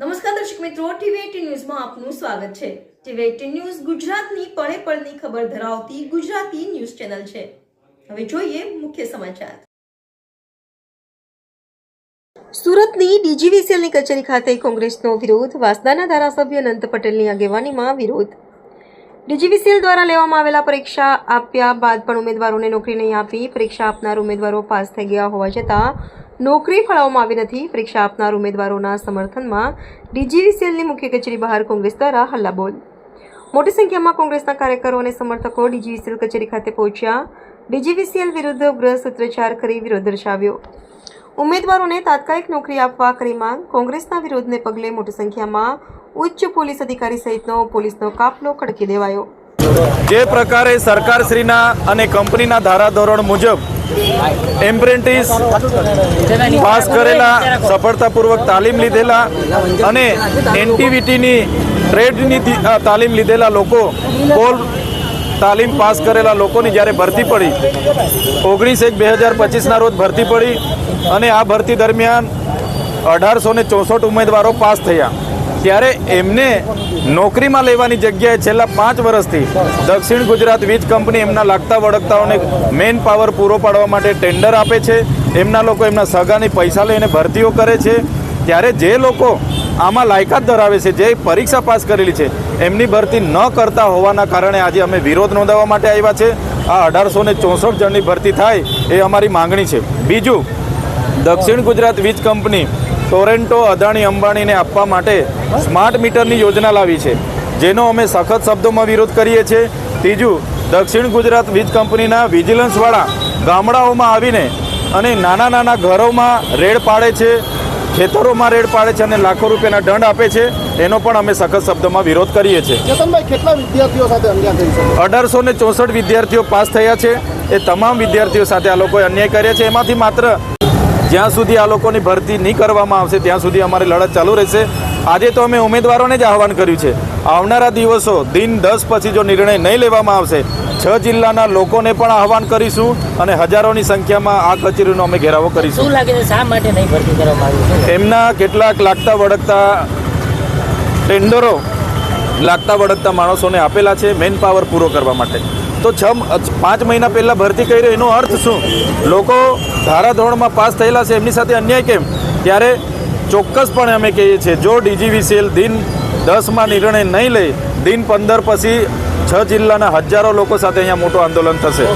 નમસ્કાર દર્શક મિત્રો ટીવી ન્યૂઝમાં આપનું સ્વાગત છે. ટીવી ન્યૂઝ ગુજરાતની પળે પળની ખબર ધરાવતી ગુજરાતી ન્યૂઝ ચેનલ છે. હવે જોઈએ મુખ્ય સમાચાર. સુરતની ડીજીવીસીએલની કચેરી ખાતે કોંગ્રેસનો વિરોધ, વાસદાના ધારાસભ્ય અનંત પટેલની આગેવાનીમાં વિરોધ. ડીજીવીસીએલ દ્વારા લેવામાં આવેલા પરીક્ષા આપ્યા બાદ પણ ઉમેદવારોને નોકરી નહીં આપી, પરીક્ષા આપનાર ઉમેદવારો પાસ થઈ ગયા હોવા છતાં નોકરી ફાળવવામાં આવી નથી. પરીક્ષા આપનાર ઉમેદવારોના સમર્થનમાં ડીજીવીસીએલની મુખ્ય કચેરી બહાર કોંગ્રેસ દ્વારા હલ્લાબોલ. મોટી સંખ્યામાં કોંગ્રેસના કાર્યકરો અને સમર્થકો ડીજીવીસીએલ કચેરી ખાતે પહોંચ્યા. ડીજીવીસીએલ વિરુદ્ધ ઉગ્ર સૂત્રોચ્ચાર કરી વિરોધ દર્શાવ્યો ઉમેદવારોને તાત્કાલિક નોકરી આપવા કરી માંગ. કોંગ્રેસના વિરોધને પગલે મોટી સંખ્યામાં ઉચ્ચ પોલીસ અધિકારી સહિતનો પોલીસનો કાફલો ખડકી દેવાયો. જે પ્રકારે સરકારશ્રીના અને કંપનીના ધારાધોરણ મુજબ એમ્પ્રેન્ટિસ પાસ કરેલા, સફળતાપૂર્વક તાલીમ લીધેલા અને એનટીવીટીની, ટ્રેડની તાલીમ લીધેલા લોકો કોલ તાલીમ પાસ કરેલા લોકોની જ્યારે ભરતી પડી, ઓગણીસ એક બે હજાર પચીસના રોજ ભરતી પડી અને આ ભરતી દરમિયાન અઢારસો ને ચોસઠ ઉમેદવારો પાસ થયા. ત્યારે એમને નોકરીમાં લેવાની જગ્યાએ છેલ્લા પાંચ વર્ષથી દક્ષિણ ગુજરાત વીજ કંપની એમના લાગતા વળગતાઓને મેન પાવર પૂરો પાડવા માટે ટેન્ડર આપે છે. એમના લોકો એમના સગાની પૈસા લઈને ભરતીઓ કરે છે. ત્યારે જે લોકો આમાં લાયકાત ધરાવે છે, જે પરીક્ષા પાસ કરેલી છે, એમની ભરતી ન કરતા હોવાના કારણે આજે અમે વિરોધ નોંધાવવા માટે આવ્યા છે. આ અઢારસો ને ચોસઠ જણની ભરતી થાય એ અમારી માંગણી છે. બીજું, દક્ષિણ ગુજરાત વીજ કંપની ટોરેન્ટો અદાણી અંબાણીને આપવા માટે સ્માર્ટ મીટરની યોજના લાવી છે જેનો અમે સખત શબ્દોમાં વિરોધ કરીએ છીએ. ત્રીજું દક્ષિણ ગુજરાત વીજ કંપનીના વિજિલન્સવાળા ગામડાઓમાં આવીને અને નાના નાના ઘરોમાં રેડ પાડે છે ખેતરોમાં રેડ પાડે છે અને લાખો રૂપિયાના દંડ આપે છે એનો પણ અમે સખત શબ્દોમાં વિરોધ કરીએ છીએ. અઢારસો ને ચોસઠ વિદ્યાર્થીઓ પાસ થયા છે એ તમામ વિદ્યાર્થીઓ સાથે આ લોકોએ અન્યાય કર્યા છે એમાંથી માત્ર જ્યાં સુધી આ લોકોની ભરતી નહીં કરવામાં આવશે ત્યાં સુધી અમારી લડત ચાલુ રહેશે. આજે તો અમે ઉમેદવારોને જ આહવાન કર્યું છે. આવનારા દિવસો દિન દસ પછી જો નિર્ણય નહીં લેવામાં આવશે છ જિલ્લાના લોકોને પણ આહવાન કરીશું અને હજારોની સંખ્યામાં આ કચેરીનો અમે ઘેરાવો કરીશું. શું લાગે છે શા માટે નહીં ભરતી કરવામાં આવી એમના કેટલાક લાગતા વળગતા ટેન્ડરો લાગતા વળગતા માણસોને આપેલા છે મેન પાવર પૂરો કરવા માટે. તો છ પાંચ મહિના પહેલાં ભરતી કરી એનો અર્થ શું? લોકો ધારાધોરણમાં પાસ થયેલા છે. એમની સાથે અન્યાય કેમ? ત્યારે ચોક્કસપણે અમે કહીએ છીએ, જો ડીજીવીસીએલ દિન દસમાં નિર્ણય નહીં લે, દિન પંદર પછી છ જિલ્લાના હજારો લોકો સાથે અહીંયા મોટું આંદોલન થશે.